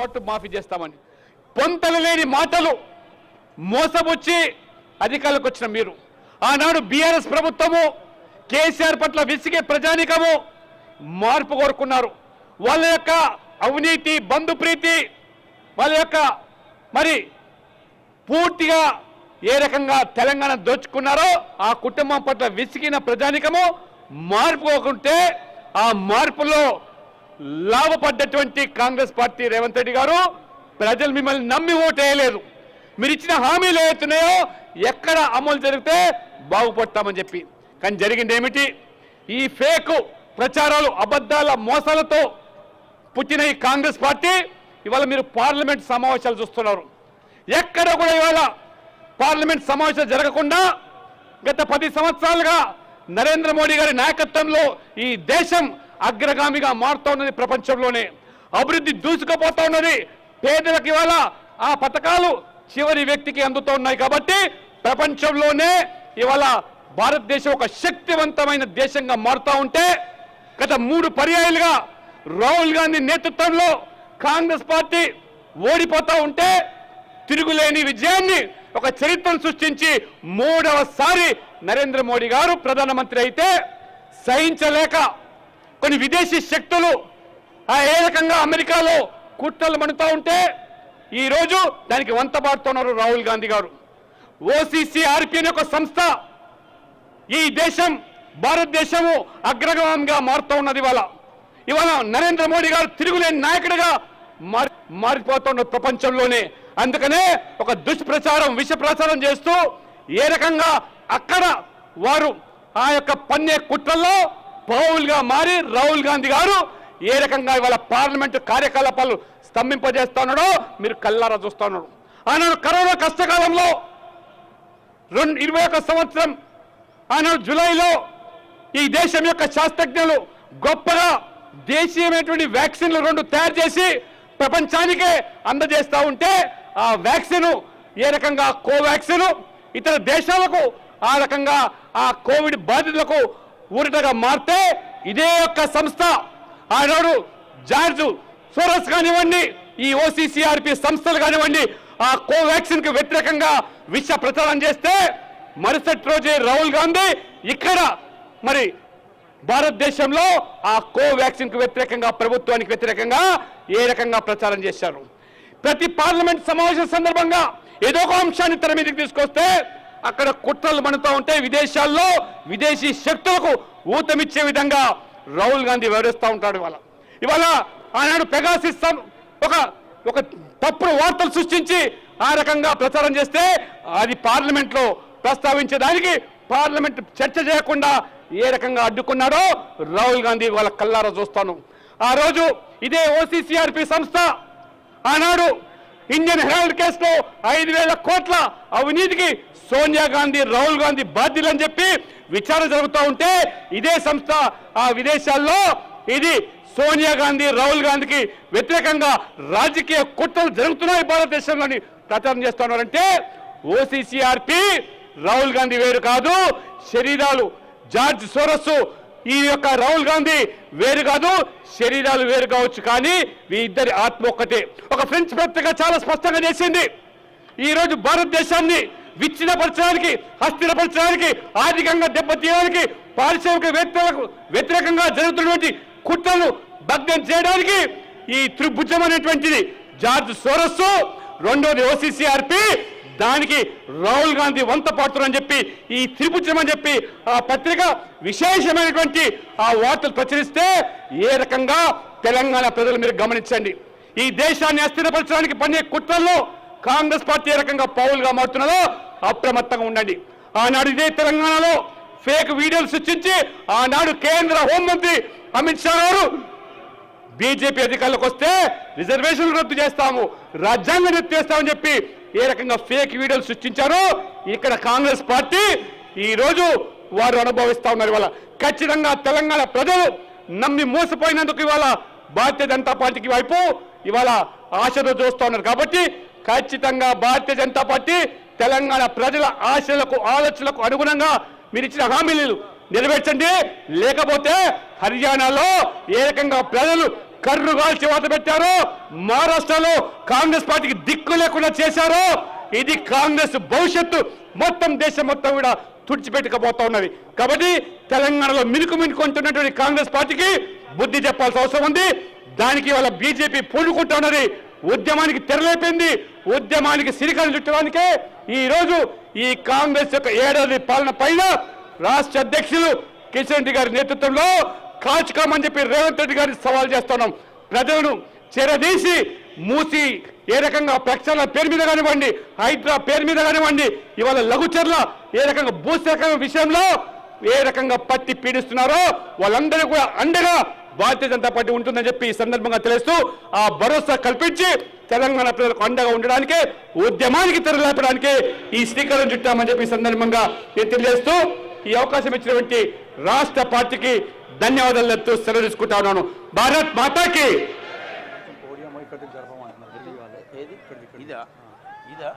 పాటు మాఫీ చేస్తామని. పొంతలు లేని మాటలు మోసబుచ్చి అధికారులకు వచ్చిన మీరు. ఆనాడు బీఆర్ఎస్ ప్రభుత్వము కేసీఆర్ పట్ల విసిగే ప్రజానికము మార్పు కోరుకున్నారు. వాళ్ళ యొక్క అవినీతి బంధుప్రీతి వాళ్ళ యొక్క మరి పూర్తిగా ఏ రకంగా తెలంగాణ దోచుకున్నారో ఆ కుటుంబం పట్ల విసిగిన ప్రజానికము మార్పు కోకుంటే ఆ మార్పులో లాభపడ్డటువంటి కాంగ్రెస్ పార్టీ రేవంత్ రెడ్డి గారు ప్రజలు మిమ్మల్ని నమ్మి ఓటేయలేదు మీరు ఇచ్చిన హామీలు ఏవైతున్నాయో ఎక్కడ అమలు జరిగితే బాగుపడతామని చెప్పి. కానీ జరిగింది ఏమిటి? ఈ ఫేక్ ప్రచారాలు అబద్ధాల మోసాలతో పుట్టిన ఈ కాంగ్రెస్ పార్టీ ఇవాళ మీరు పార్లమెంట్ సమావేశాలు చూస్తున్నారు. ఎక్కడ కూడా ఇవాళ పార్లమెంట్ సమావేశాలు జరగకుండా గత పది సంవత్సరాలుగా నరేంద్ర మోడీ గారి నాయకత్వంలో ఈ దేశం అగ్రగామిగా మారుతూ ఉన్నది ప్రపంచంలోనే. అభివృద్ధి దూసుకుపోతా ఉన్నది. పేదలకు ఇవాళ ఆ పథకాలు చివరి వ్యక్తికి అందుతూ ఉన్నాయి కాబట్టి ప్రపంచంలోనే ఇవాళ భారతదేశం ఒక శక్తివంతమైన దేశంగా మారుతూ ఉంటే గత మూడు పర్యాయాలుగా రాహుల్ గాంధీ నేతృత్వంలో కాంగ్రెస్ పార్టీ ఓడిపోతూ ఉంటే తిరుగులేని విజయాన్ని ఒక చరిత్రను సృష్టించి మూడవసారి నరేంద్ర మోడీ గారు ప్రధానమంత్రి అయితే సహించలేక కొన్ని విదేశీ శక్తులు ఆ ఏ రకంగా అమెరికాలో కుట్రలు మణుతూ ఉంటే ఈరోజు దానికి వంతబాడుతున్నారు రాహుల్ గాంధీ గారు. ఓసీసీ ఆర్పీ ఒక సంస్థ ఈ దేశం భారతదేశము అగ్రగామంగా మారుతూ ఉన్నది ఇవాళ. ఇవాళ నరేంద్ర మోడీ గారు తిరుగులేని నాయకుడిగా మారి మారిపోతున్న ప్రపంచంలోనే. అందుకనే ఒక దుష్ప్రచారం విష ప్రచారం చేస్తూ ఏ రకంగా అక్కడ వారు ఆ యొక్క పన్నే కుట్రల్లో పౌల్గా మారి రాహుల్ గాంధీ గారు ఏ రకంగా ఇవాళ పార్లమెంటు కార్యకలాపాలు స్తంభింపజేస్తున్నాడో మీరు కల్లారా చూస్తున్నాడు ఆనాడు కరోనా కష్టకాలంలో రెండు ఇరవై ఒక సంవత్సరం ఆనాడు జూలైలో ఈ దేశం యొక్క శాస్త్రజ్ఞులు గొప్పగా దేశీయమైనటువంటి వ్యాక్సిన్లు రెండు తయారు చేసి ప్రపంచానికే అందజేస్తూ ఉంటే ఆ వ్యాక్సిన్ ఏ రకంగా కోవాక్సిన్ ఇతర దేశాలకు ఆ రకంగా ఆ కోవిడ్ బాధితులకు ఊరిటగా మారితే ఇదే యొక్క సంస్థ. ఆనాడు జార్జ్ సోరస్ కానివ్వండి ఈ ఓసీసీఆర్పి సంస్థలు కానివ్వండి ఆ కోవాక్సిన్కు వ్యతిరేకంగా విష ప్రచారం చేస్తే మరుసటి రోజే రాహుల్ గాంధీ ఇక్కడ మరి భారతదేశంలో ఆ కోవాక్సిన్కు వ్యతిరేకంగా ప్రభుత్వానికి వ్యతిరేకంగా ఏ రకంగా ప్రచారం చేశారు? ప్రతి పార్లమెంట్ సమావేశం సందర్భంగా ఏదో ఒక అంశాన్ని తెర మీదకి తీసుకొస్తే అక్కడ కుట్రలు మనుతూ ఉంటే విదేశాల్లో విదేశీ శక్తులకు ఊతమిచ్చే విధంగా రాహుల్ గాంధీ వివరిస్తూ ఉంటాడు ఇవాళ. ఇవాళ ఆనాడు పెగాసిస్ ఒక ఒక తప్పుడు వార్తలు సృష్టించి ఆ రకంగా ప్రచారం చేస్తే అది పార్లమెంట్లో ప్రస్తావించడానికి పార్లమెంట్ చర్చ చేయకుండా ఏ రకంగా అడ్డుకున్నాడో రాహుల్ గాంధీ వాళ్ళ కల్లారా చూస్తాను. ఆ రోజు ఇదే ఓసీసీఆర్పి సంస్థ ఆనాడు ఇండియన్ హెరాల్డ్ కేసులో ఐదు వేల కోట్ల అవినీతికి సోనియా గాంధీ రాహుల్ గాంధీ బాధ్యులని చెప్పి విచారణ జరుగుతూ ఉంటే ఇదే సంస్థ ఆ విదేశాల్లో ఇది సోనియా గాంధీ రాహుల్ గాంధీకి వ్యతిరేకంగా రాజకీయ కుట్రలు జరుగుతున్నాయి భారతదేశంలోని ప్రచారం చేస్తున్నారంటే ఓసీసీఆర్పి రాహుల్ గాంధీ వేరు కాదు శరీరాలు జార్జ్ సోరస్ ఈ యొక్క రాహుల్ గాంధీ వేరు కాదు శరీరాలు వేరు కావచ్చు కానీ మీ ఇద్దరి ఆత్మ ఒక్కటే. ఒక ఫ్రెంచ్ పత్రిక చాలా స్పష్టంగా చేసింది. ఈరోజు భారతదేశాన్ని విచ్ఛిన్నపరచడానికి అస్థిరపరచడానికి ఆర్థికంగా దెబ్బతీయడానికి పారిశ్రామికవేత్తలకు వ్యతిరేకంగా జరుగుతున్నటువంటి కుట్రలు భగ్నం చేయడానికి ఈ త్రిభుజం అనేటువంటిది జార్జ్ సోరస్ రెండోది ఓసీసీఆర్పి దానికి రాహుల్ గాంధీ వంత పాడుతున్నారని చెప్పి ఈ త్రిభుజం అని చెప్పి ఆ పత్రిక విశేషమైనటువంటి ఆ వార్తలు ప్రచురిస్తే ఏ రకంగా తెలంగాణ ప్రజలు మీరు గమనించండి. ఈ దేశాన్ని అస్థిరపరచడానికి పన్నే కుట్రల్లో కాంగ్రెస్ పార్టీ ఏ రకంగా పౌలుగా మారుతున్నదో అప్రమత్తంగా ఉండండి. ఆనాడు ఇదే తెలంగాణలో ఫేక్ వీడియోలు సృష్టించి ఆనాడు కేంద్ర హోంమంత్రి అమిత్ షా గారు బీజేపీ అధికారులకు వస్తే రిజర్వేషన్లు రద్దు చేస్తాము రాజ్యాంగం రద్దు చేస్తామని చెప్పి ఏ రకంగా ఫేక్ వీడియోలు సృష్టించారో ఇక్కడ కాంగ్రెస్ పార్టీ ఈరోజు వారు అనుభవిస్తా ఉన్నారు ఇవాళ. ఖచ్చితంగా తెలంగాణ ప్రజలు నమ్మి మోసపోయినందుకు ఇవాళ భారతీయ జనతా పార్టీకి వైపు ఇవాళ ఆశతో చూస్తూ ఉన్నారు. కాబట్టి ఖచ్చితంగా భారతీయ జనతా పార్టీ తెలంగాణ ప్రజల ఆశలకు ఆలోచనలకు అనుగుణంగా మీరు ఇచ్చిన హామీలు నెరవేర్చండి. లేకపోతే హర్యానాలో ఏ రకంగా ప్రజలు కర్రు కాల్చి వాత పెట్టారో మహారాష్ట్రలో కాంగ్రెస్ పార్టీకి దిక్కు లేకుండా చేశారో ఇది కాంగ్రెస్ భవిష్యత్తు మొత్తం దేశం మొత్తం కూడా తుడిచిపెట్టుకపోతా ఉన్నది. కాబట్టి తెలంగాణలో మినుకు మినుకుంటున్నటువంటి కాంగ్రెస్ పార్టీకి బుద్ధి చెప్పాల్సిన అవసరం ఉంది. దానికి వాళ్ళ బీజేపీ పూనుకుంటా ఉన్నది. ఉద్యమానికి తెరలేపింది. ఉద్యమానికి సిరికలు చుట్టడానికే ఈ రోజు ఈ కాంగ్రెస్ యొక్క ఏడాది పాలన పైన రాష్ట్ర అధ్యక్షులు కిషన్ రెడ్డి గారి నేతృత్వంలో కాచుకోమని చెప్పి రేవంత్ రెడ్డి గారిని సవాల్ చేస్తున్నాం. ప్రజలను చెరదీసి మూసి ఏ రకంగా ప్రక్షాళన పేరు మీద కానివ్వండి హైడ్రా పేరు మీద కానివ్వండి ఇవాళ లఘుచర్ల ఏ రకంగా భూసేకరణ విషయంలో ఏ రకంగా పట్టి పీడిస్తున్నారో వాళ్ళందరూ కూడా అండగా భారతీయ జనతా పార్టీ ఉంటుందని చెప్పి ఈ సందర్భంగా తెలుస్తూ ఆ భరోసా కల్పించి తెలంగాణ ప్రజలకు అండగా ఉండడానికి ఉద్యమానికి తెరలేపడానికి ఈ శ్రీకారం చుట్టామని చెప్పి ఈ సందర్భంగా నేను తెలియజేస్తూ ఈ అవకాశం ఇచ్చినటువంటి రాష్ట్ర పార్టీకి ధన్యవాదాలు చెప్తూ సెలవు తీసుకుంటా ఉన్నాను. భారత్ మాతాకి! ఇదా? ఇదా?